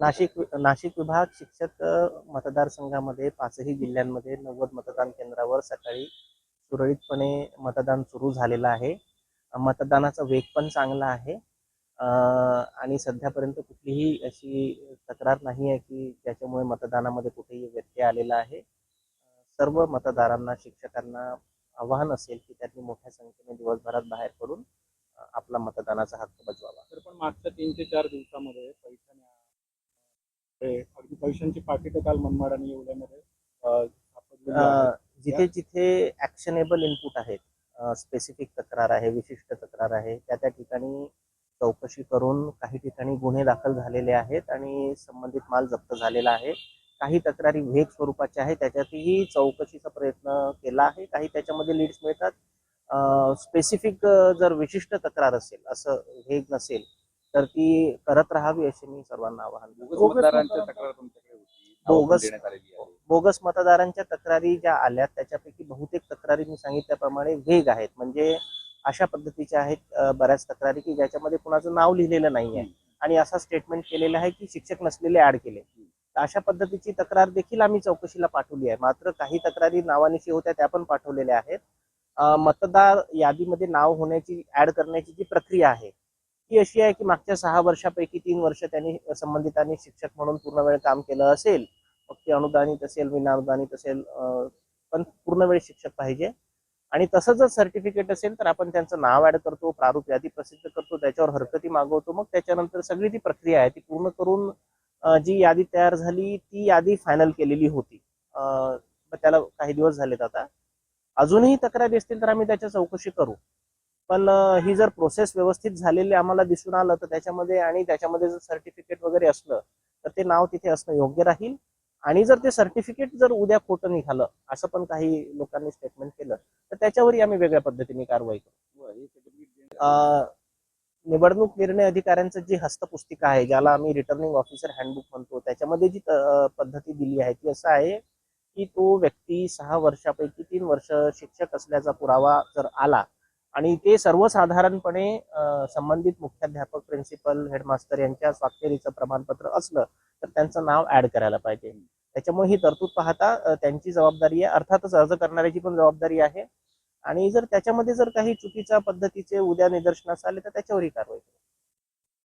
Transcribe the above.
नाशिक नाशिक विभाग शिक्षक मतदारसंघामध्ये पाचही जिल्ह्यांमध्ये नव्वद मतदान केंद्रावर सकाळी सुरळीतपणे मतदान सुरू झालेलं आहे. मतदानाचा वेग पण चांगला आहे. आणि सध्यापर्यंत कुठलीही अशी तक्रार नाही आहे की ज्याच्यामुळे मतदानामध्ये कुठेही व्यत्यय आलेला आहे. सर्व मतदारांना शिक्षकांना आवाहन असेल की त्यांनी मोठ्या संख्येने दिवसभरात बाहेर पडून आपला मतदानाचा हक्क बजवावा. तर पण मागच्या तीन ते चार दिवसामध्ये पैशाने अगदी पैशांची पाकिटं काल मनमाड आणि. अ, जिथे जिथे ऍक्शनेबल इनपुट आहेत स्पेसिफिक तक्रार आहे विशिष्ट तक्रार आहे त्या त्या ठिकाणी चौकशी करून काही ठिकाणी गुन्हे दाखल झालेले आहेत आणि संबंधित माल जप्त झालेला आहे. काही तक्रारी वेग स्वरूपाच्या आहेत त्याच्यातही चौकशीचा प्रयत्न केला आहे. काही त्याच्यामध्ये लीड्स मिळतात. स्पेसिफिक जर विशिष्ट तक्रार असेल असं वेग नसेल तर ती करत राहावी असे मी सर्वांना आवाहन करतो. मतदारांच्या तक्रार तुमच्याकडे होती. नावं पण बोगस- देण्यात आलेली आहे. बोगस मतदारांच्या तक्रारी ज्या आल्या त्याच्यापैकी बहुतेक तक्रारी मी सांगितल्याप्रमाणे वेग आहेत. म्हणजे अशा पद्धतीच्या आहेत अ, बऱ्याच तक्रारी की ज्याच्यामध्ये कुणाचं नाव लिहिलेलं नाही आहे आणि असा स्टेटमेंट केलेलं आहे की शिक्षक नसलेले ऍड केले. तर अशा पद्धतीची तक्रार देखील आम्ही चौकशीला पाठवली आहे. मात्र काही तक्रारी नावानिशी होत्या त्या पण पाठवलेल्या आहेत. अ, मतदार यादीमध्ये नाव होण्याची ऍड करण्याची जी प्रक्रिया आहे ती अशी आहे की मागच्या सहा वर्षापैकी तीन वर्ष त्यांनी संबंधितांनी शिक्षक म्हणून पूर्ण वेळ काम केलं असेल. मग ते अनुदानित असेल विनाअनुदानित असेल पण पूर्ण वेळ शिक्षक पाहिजे. आणि तसं जर सर्टिफिकेट असेल तर आपण त्यांचं नाव ऍड करतो प्रारूप यादी प्रसिद्ध करतो त्याच्यावर हरकती मागवतो. मग त्याच्यानंतर सगळी ती प्रक्रिया आहे ती पूर्ण करून जी यादी तयार झाली ती यादी फायनल केलेली होती. त्याला काही दिवस झालेत आता. अजूनही तक्रारी असतील तर आम्ही त्याच्या चौकशी करू. पण ही जर प्रोसेस व्यवस्थित झालेली आम्हाला दिसून आलं तर त्याच्यामध्ये आणि त्याच्यामध्ये जर सर्टिफिकेट वगैरे असलं तर ते नाव तिथे असणं योग्य राहील. आणि जर ते सर्टिफिकेट जर उद्या खोटं निघालं असं पण काही लोकांनी स्टेटमेंट केलं तर त्याच्यावरही आम्ही वेगळ्या पद्धतीने कारवाई करू. निवडणूक निर्णय अधिकाऱ्यांचं जी हस्तपुस्तिका आहे ज्याला आम्ही रिटर्निंग ऑफिसर हँडबुक म्हणतो त्याच्यामध्ये जी पद्धती दिली आहे ती असं आहे की तो व्यक्ती सहा वर्षापैकी तीन वर्ष शिक्षक असल्याचा पुरावा जर आला आणि ते सर्वसाधारणपणे संबंधित मुख्याध्यापक प्रिन्सिपल हेडमास्टर यांच्या स्वाक्षरीचं प्रमाणपत्र असलं तर त्यांचं नाव ऍड करायला पाहिजे. त्याच्यामुळे ही तरतूद पाहता त्यांची जबाबदारी आहे. अर्थातच अर्ज करणाऱ्याची पण जबाबदारी आहे. आणि जर त्याच्यामध्ये जर काही चुकीच्या पद्धतीचे उद्या निदर्शनास आले तर त्याच्यावरही कारवाई